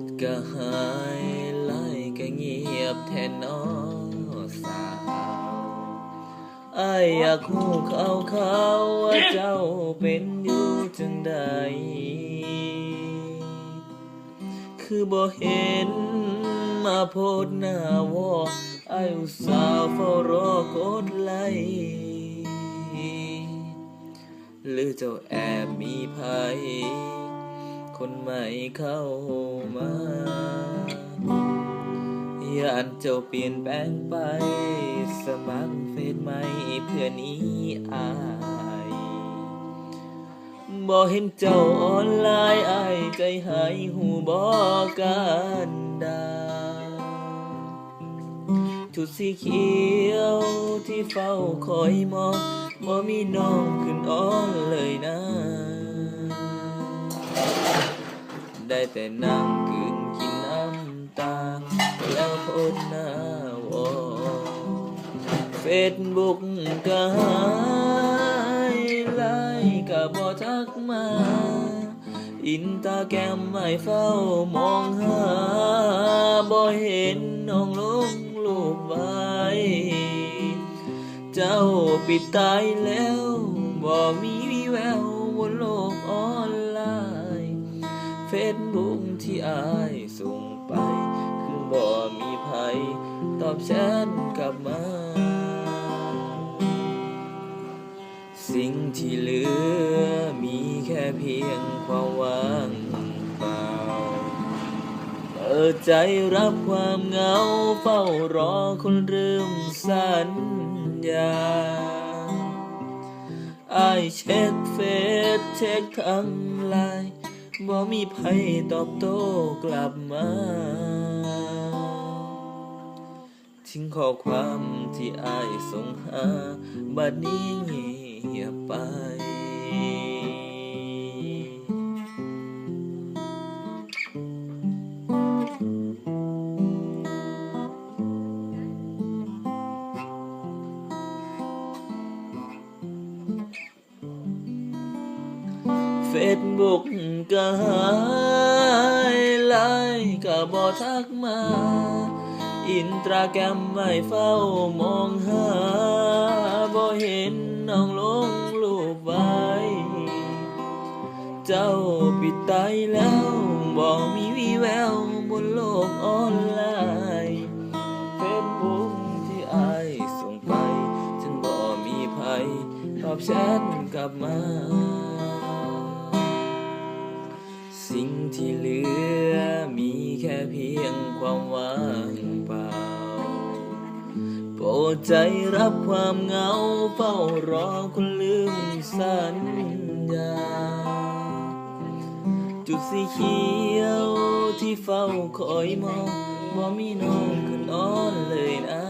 ดก็หายไล่ก็เงียบแทนน้อสาวไอายอยากหูเขาเขาว่าเจ้าเป็นอยู่จังใด คือบ่เห็นมาโพดหน้าวอไอายอุตส่าห์เฝ้ารอกดไลหรือเจ้าแอบมีภัย คนใหม่เข้ามาย่านเจ้าเปลี่ยนแปลงไป สมัครเฟซใหม่เพื่อนี้อายบ่เห็นเจ้าออนไลน์อายใจหายหูบ่กันดาชุดสีเขียวที่เฝ้าคอยมองบ่มีน้องขึ้นอ้อนเลยนะ ได้แต่นั่งกืนกินน้ำตา แล้วพดหน้าวอเฟซบุ๊กก็หายไลน์ก็บ่ทักมา อินตาแกรมไม่เฝ้ามองหาบ่เห็นน้องลงรูปไว้ เจ้าปิดตายแล้วบ่มี เฟซบุ๊กที่อายส่งไป คือบ่มีภัยตอบแชทกลับมา สิ่งที่เหลือมีแค่เพียงความว่างเปล่าเปิดใจรับความเหงาเฝ้ารอคนลืมสัญญาอายเช็คเฟซเช็คทั้งไลน์ บ่มีไผตอบโต้กลับมา ทิ้งข้อความที่อายส่งหา บัดนี้เงียบไป เฟซบุ๊กก็หายไลน์ก็บ่ทักมา อินตราแกรมไม่เฝ้ามองหาบ่เห็นน้องลงรูปไว้เจ้าปิดตายแล้วบ่มีวีแววบนโลกออนไลน์เฟซบุ๊กที่อายส่งไป ฉันบ่มีภัยตอบแชทกลับมา สิ่งที่เหลือมีแค่เพียงความว่างเปล่า โปรดใจรับความเหงาเฝ้ารอคนลืมสัญญา จุดสีเขียวที่เฝ้าคอยมองบ่มีน้องขึ้นอ้อนเลยนะ